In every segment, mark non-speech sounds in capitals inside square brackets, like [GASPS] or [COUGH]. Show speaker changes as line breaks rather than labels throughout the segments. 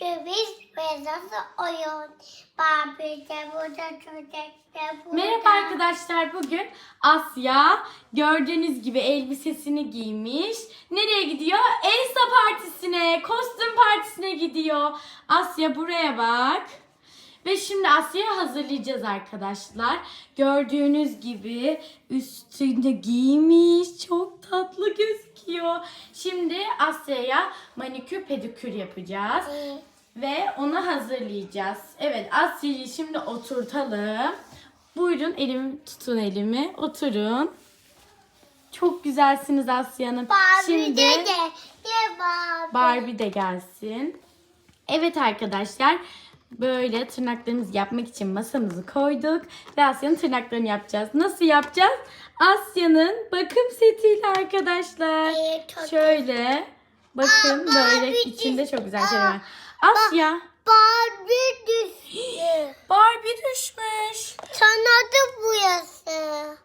ve nasıl oyun. Barbie burada çocuk da burada.
Merhaba arkadaşlar. Bugün Asya gördüğünüz gibi elbisesini giymiş. Nereye gidiyor? Elsa partisine, kostüm partisine gidiyor. Asya buraya bak. Ve şimdi Asya'yı hazırlayacağız arkadaşlar. Gördüğünüz gibi üstünde giymiş. Çok tatlı gözüküyor. Şimdi Asya'ya manikür pedikür yapacağız. Ve onu hazırlayacağız. Evet Asya'yı şimdi oturtalım. Buyurun elimi tutun elimi. Oturun. Çok güzelsiniz Asya Hanım.
Barbie
Şimdi
de de. De Barbie.
Barbie de gelsin. Evet arkadaşlar. Böyle tırnaklarımızı yapmak için masamızı koyduk. Ve Asya'nın tırnaklarını yapacağız. Nasıl yapacağız? Asya'nın bakım setiyle arkadaşlar. Şöyle. Bakın
Aa,
böyle
Barbie
içinde çok güzel şeyler var. Asya.
Barbie düştü. [GASPS]
Barbie düşmüş.
Sana da burası.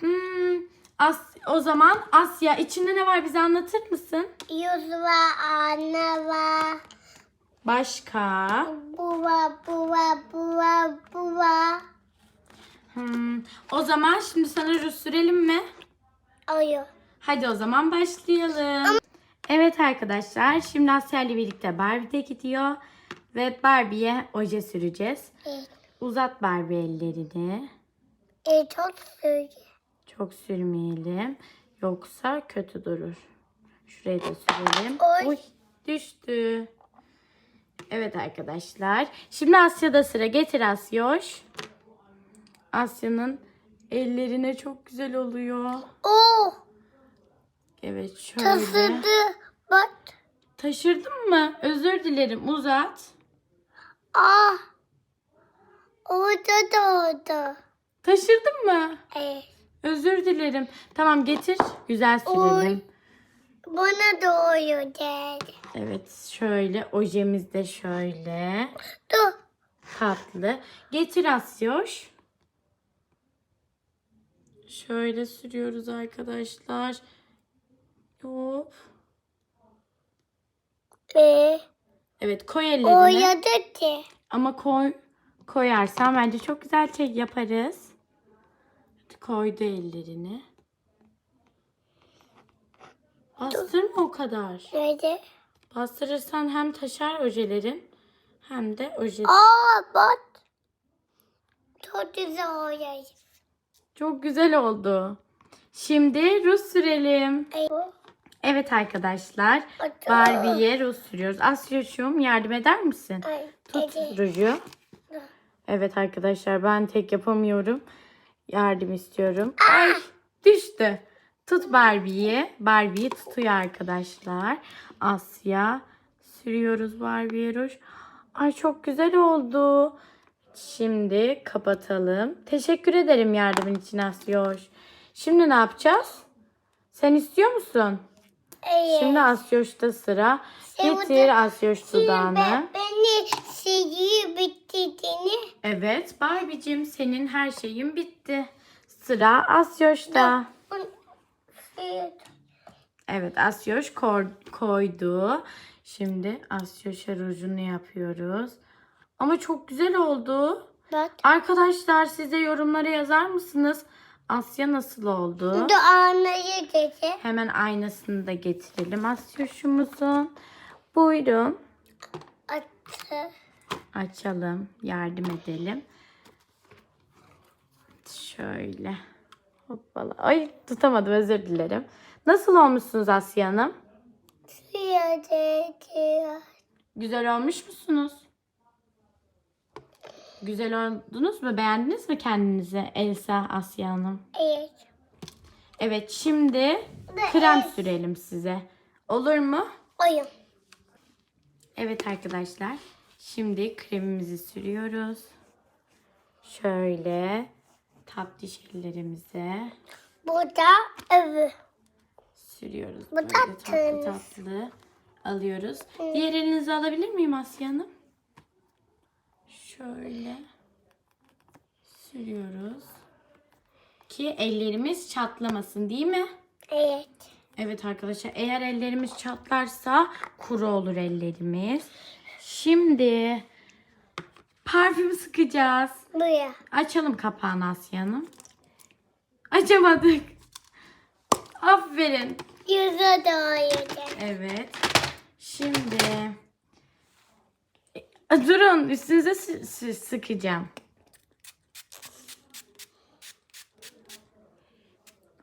Hmm. As o zaman Asya içinde ne var bize anlatır mısın?
Yüz var, anne var.
Başka.
Bu var, bu var, bu var, bu var.
Hmm. O zaman şimdi sana ruj sürelim mi?
Oyun.
Hadi o zaman başlayalım. Evet arkadaşlar şimdi Asya ile birlikte Barbie'de gidiyor. Ve Barbie'ye oje süreceğiz.
Evet.
Uzat Barbie ellerini.
E, çok söyle.
Çok sürmeyelim. Yoksa kötü durur. Şuraya da sürelim.
Oy.
Uy, düştü. Evet arkadaşlar. Şimdi Asya'da sıra. Getir Asyoş. Asya'nın ellerine çok güzel oluyor.
Oo,
Evet şöyle.
taşıdı. Bak.
Taşırdın mı? Özür dilerim. Uzat.
Aa. Orada da orada.
Taşırdın mı?
Evet.
Özür dilerim. Tamam getir. Güzel sürelim.
Bana da oyun dedi.
Evet şöyle. Ojemiz de şöyle.
Dur.
Tatlı. Getir Asyoş. Şöyle sürüyoruz arkadaşlar. Hop.
Ve
Evet koy ellerini.
oynadı ki.
Ama koy koyarsan bence çok güzel şey yaparız. Hadi koydu ellerini. Bastırma o kadar.
Nerede?
Bastırırsan hem taşar ojelerin hem de oje.
Aa bak. Çok güzel oyun.
Çok güzel oldu. Şimdi Rus sürelim.
Ay, bu.
Evet arkadaşlar. Barbie'ye Rus sürüyoruz. Asyoş'um yardım eder misin?
Ay,
Tut ruju. Evet arkadaşlar ben tek yapamıyorum. Yardım istiyorum. Ay düştü. Tut Barbie'yi. Barbie'yi tutuyor arkadaşlar. Asya. Sürüyoruz Barbie'ye ruj. Ay çok güzel oldu. Şimdi kapatalım. Teşekkür ederim yardımın için Asyoş. Şimdi ne yapacağız? Sen istiyor musun?
Evet.
Şimdi Asyoş'ta sıra.
Sen
Getir Asyoş dudağını.
Ben, beni şeyi bitirdiğini
Evet Barbie'cim senin her şeyin bitti. Sıra Asyoş'ta. Evet Asyoş kor- koydu. Şimdi Asyoş'a rujunu yapıyoruz. Ama çok güzel oldu.
Bak.
Arkadaşlar size yorumlara yazar mısınız? Asya nasıl oldu?
Dur anlayı dedi.
Hemen aynasını da getirelim Asyoş'umuzun. Buyurun.
Atı.
Açalım. Yardım edelim. Şöyle. Hoppala. Ay tutamadım özür dilerim. Nasıl olmuşsunuz Asya Hanım? Güzel olmuş musunuz? Güzel oldunuz mu? Beğendiniz mi kendinizi Elsa Asya Hanım?
Evet.
Evet şimdi krem sürelim size. Olur mu?
Oyun.
Evet arkadaşlar. Şimdi kremimizi sürüyoruz. Şöyle tatlış ellerimize
Burada öbür.
sürüyoruz.
Bu
Böyle
tatlı.
tatlı alıyoruz. Diğer elinizi alabilir miyim Asya Hanım? Şöyle sürüyoruz. Ki ellerimiz çatlamasın değil mi?
Evet.
Evet arkadaşlar eğer ellerimiz çatlarsa kuru olur ellerimiz. Şimdi parfüm sıkacağız.
Buraya.
Açalım kapağını Asya Hanım. Açamadık. Aferin.
Yüzü doğru.
Evet. Şimdi durun üstünüze sı- sı- sıkacağım.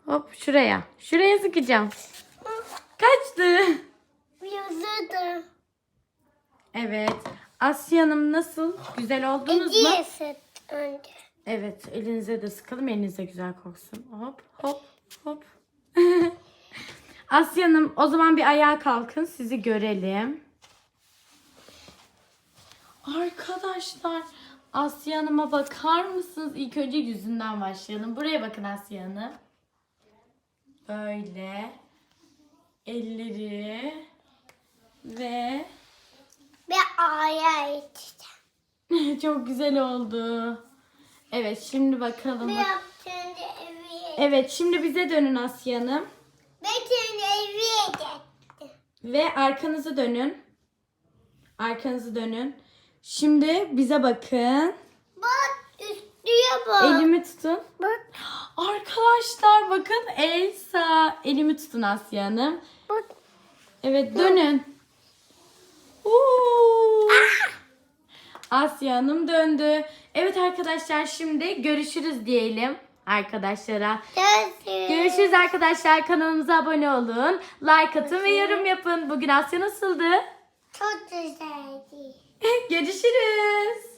Hop şuraya. Şuraya sıkacağım. Kaçtı.
Yüzü de.
Evet. Asya Hanım nasıl? Güzel oldunuz mu?
Süt önce.
Evet. Elinize de sıkalım. Elinize güzel koksun. Hop hop hop. [LAUGHS] Asya Hanım o zaman bir ayağa kalkın. Sizi görelim. Arkadaşlar Asya Hanım'a bakar mısınız? İlk önce yüzünden başlayalım. Buraya bakın Asya Hanım. Böyle. Elleri. Ve
Ve aya içeceğim. [LAUGHS]
çok güzel oldu. Evet şimdi bakalım.
Bir yaptığında evi.
Evet şimdi bize dönün Asya Hanım.
Ve kendi evi.
Ve arkanızı dönün. Arkanızı dönün. Şimdi bize bakın.
Bak üstüye bak.
Elimi tutun.
Bak.
Arkadaşlar bakın Elsa. Elimi tutun Asya Hanım.
Bak.
Evet dönün. Oo. Asya Hanım döndü. Evet arkadaşlar şimdi görüşürüz diyelim arkadaşlara.
Görüşürüz.
Görüşürüz arkadaşlar. Kanalımıza abone olun. Like atın ve yorum yapın. Bugün Asya nasıldı?
Çok güzeldi. [LAUGHS]
Görüşürüz.